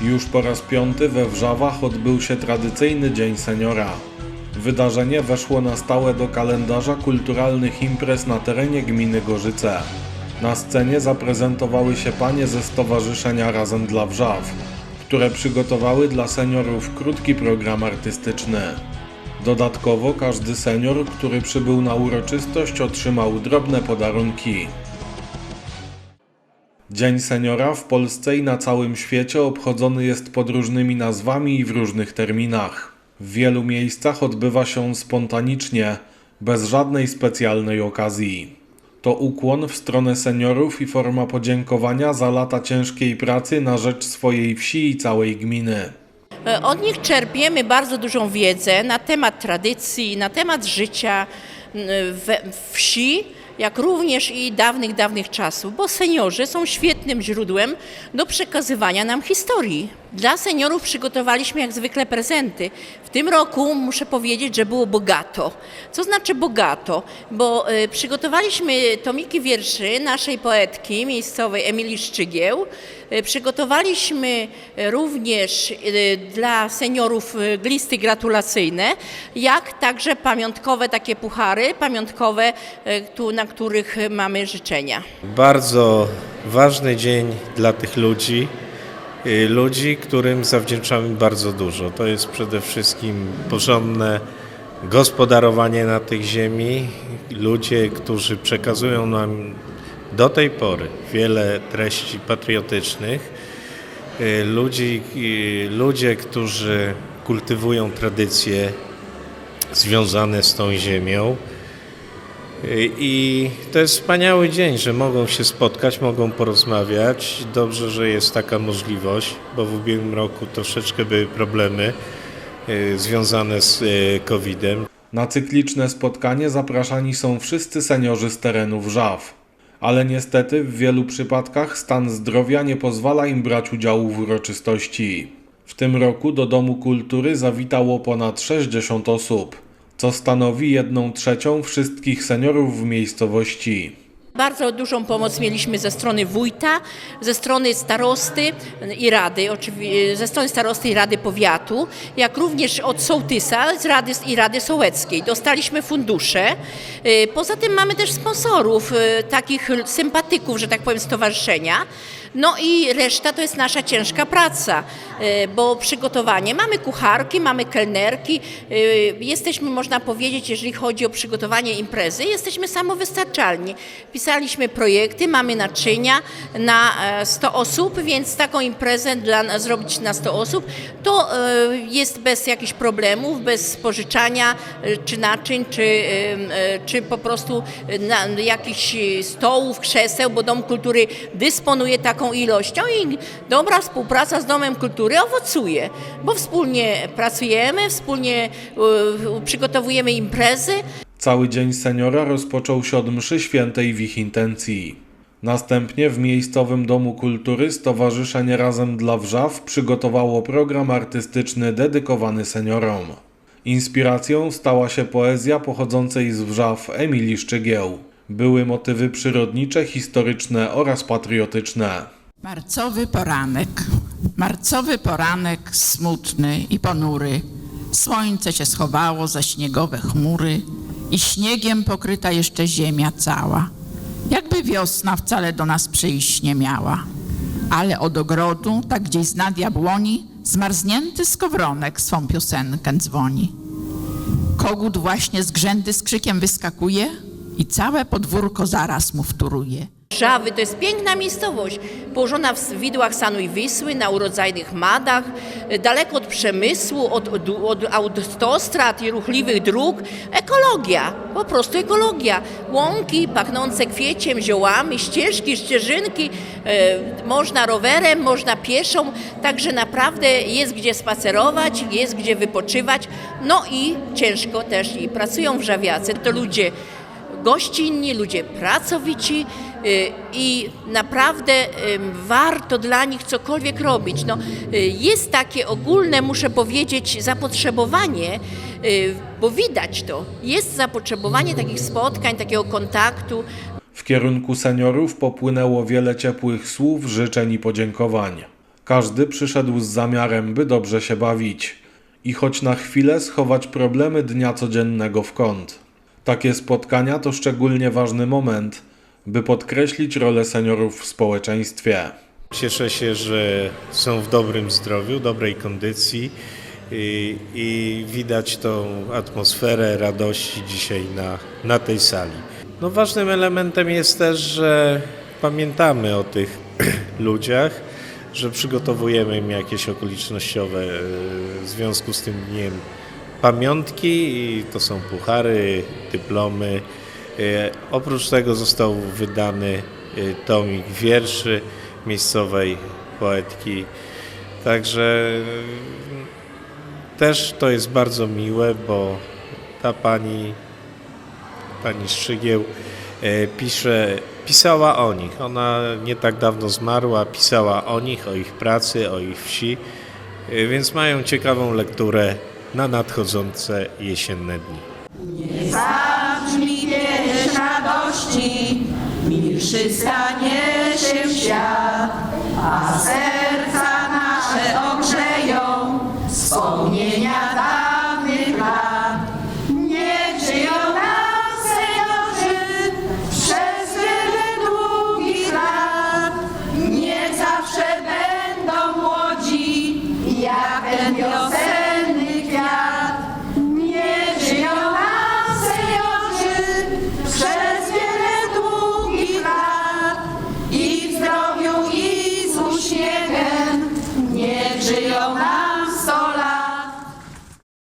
Już po raz piąty we Wrzawach odbył się tradycyjny Dzień Seniora. Wydarzenie weszło na stałe do kalendarza kulturalnych imprez na terenie gminy Gorzyce. Na scenie zaprezentowały się panie ze Stowarzyszenia Razem dla Wrzaw, które przygotowały dla seniorów krótki program artystyczny. Dodatkowo każdy senior, który przybył na uroczystość otrzymał drobne podarunki. Dzień Seniora w Polsce i na całym świecie obchodzony jest pod różnymi nazwami i w różnych terminach. W wielu miejscach odbywa się on spontanicznie, bez żadnej specjalnej okazji. To ukłon w stronę seniorów i forma podziękowania za lata ciężkiej pracy na rzecz swojej wsi i całej gminy. E, Od nich czerpiemy bardzo dużą wiedzę na temat tradycji, na temat życia wsi, jak również i dawnych, dawnych czasów, bo seniorzy są świetnym źródłem do przekazywania nam historii. Dla seniorów przygotowaliśmy jak zwykle prezenty. W tym roku muszę powiedzieć, że było bogato. Co znaczy bogato? Bo y, przygotowaliśmy tomiki wierszy naszej poetki miejscowej Emilii Szczygieł. Y, przygotowaliśmy również y, dla seniorów y, glisty gratulacyjne, jak także pamiątkowe takie puchary, pamiątkowe, y, tu, na których mamy życzenia. Bardzo ważny dzień dla tych ludzi, y, ludzi, którym zawdzięczamy bardzo dużo. To jest przede wszystkim porządne gospodarowanie na tych ziemi, ludzie, którzy przekazują nam do tej pory wiele treści patriotycznych, y, ludzi, y, ludzie, którzy kultywują tradycje związane z tą ziemią. I to jest wspaniały dzień, że mogą się spotkać, mogą porozmawiać. Dobrze, że jest taka możliwość, bo w ubiegłym roku troszeczkę były problemy y, związane z y, COVID-em. Na cykliczne spotkanie zapraszani są wszyscy seniorzy z terenu Wrzaw. Ale niestety w wielu przypadkach stan zdrowia nie pozwala im brać udziału w uroczystości. W tym roku do Domu Kultury zawitało ponad 60 osób, co stanowi jedną trzecią wszystkich seniorów w miejscowości. Bardzo dużą pomoc mieliśmy ze strony wójta, ze strony starosty i rady, ze strony starosty i rady powiatu, jak również od sołtysa z rady i rady sołeckiej. Dostaliśmy fundusze. Y, Poza tym mamy też sponsorów, y, takich sympatyków, że tak powiem, stowarzyszenia. No i reszta to jest nasza ciężka praca, y, bo przygotowanie. Mamy kucharki, mamy kelnerki, y, jesteśmy, można powiedzieć, jeżeli chodzi o przygotowanie imprezy, jesteśmy samowystarczalni. Pisaliśmy projekty, mamy naczynia na e, 100 osób, więc taką imprezę dla, zrobić na 100 osób to e, jest bez jakichś problemów, bez spożyczania e, czy naczyń, czy, e, e, czy po prostu e, jakichś stołów, krzeseł, bo Dom Kultury dysponuje taką ilością i dobra współpraca z Domem Kultury owocuje, bo wspólnie pracujemy, wspólnie e, przygotowujemy imprezy, Cały dzień seniora rozpoczął się od mszy świętej w ich intencji. Następnie w miejscowym Domu Kultury Stowarzyszenie Razem dla Wrzaw przygotowało program artystyczny dedykowany seniorom. Inspiracją stała się poezja pochodzącej z Wrzaw Emilii Szczygieł. Były motywy przyrodnicze, historyczne oraz patriotyczne. Marcowy poranek, marcowy poranek smutny i ponury. Słońce się schowało za śniegowe chmury i śniegiem pokryta jeszcze ziemia cała. Jakby wiosna wcale do nas przyjść nie miała. Ale od ogrodu, tak gdzieś z nad jabłoni, zmarznięty skowronek swą piosenkę dzwoni. Kogut właśnie z grzędy z krzykiem wyskakuje i całe podwórko zaraz mu wtóruje. Żawy to jest piękna miejscowość, położona w widłach Sanuj Wisły, na urodzajnych madach, daleko od przemysłu, od, od, od autostrad i ruchliwych dróg. Ekologia, po prostu ekologia. Łąki pachnące kwieciem, ziołami, ścieżki, ścieżynki, e, można rowerem, można pieszą, także naprawdę jest gdzie spacerować, jest gdzie wypoczywać. No i ciężko też i pracują wrzawiacy, to ludzie gościnni, ludzie pracowici y, i naprawdę warto dla nich cokolwiek robić. No, y, jest takie ogólne, muszę powiedzieć, zapotrzebowanie, y, bo widać to. Jest zapotrzebowanie takich spotkań, takiego kontaktu. W kierunku seniorów popłynęło wiele ciepłych słów, życzeń i podziękowań. Każdy przyszedł z zamiarem, by dobrze się bawić i choć na chwilę schować problemy dnia codziennego w kąt. Takie spotkania to szczególnie ważny moment, by podkreślić rolę seniorów w społeczeństwie. Cieszę się, że są w dobrym zdrowiu, dobrej kondycji i, i widać tą atmosferę radości dzisiaj na, na tej sali. No ważnym elementem jest też, że pamiętamy o tych ludziach, że przygotowujemy im jakieś okolicznościowe e, w związku z tym dniem pamiątki i to są puchary, dyplomy. E, Oprócz tego został wydany e, tomik wierszy miejscowej poetki. Także e, też to jest bardzo miłe, bo ta pani, pani Szczygieł e, pisze, pisała o nich. Ona nie tak dawno zmarła, pisała o nich, o ich pracy, o ich wsi, więc mają ciekawą lekturę na nadchodzące jesienne dni. Zabrzmi pieśń radości, milszy stanie się świat, a serca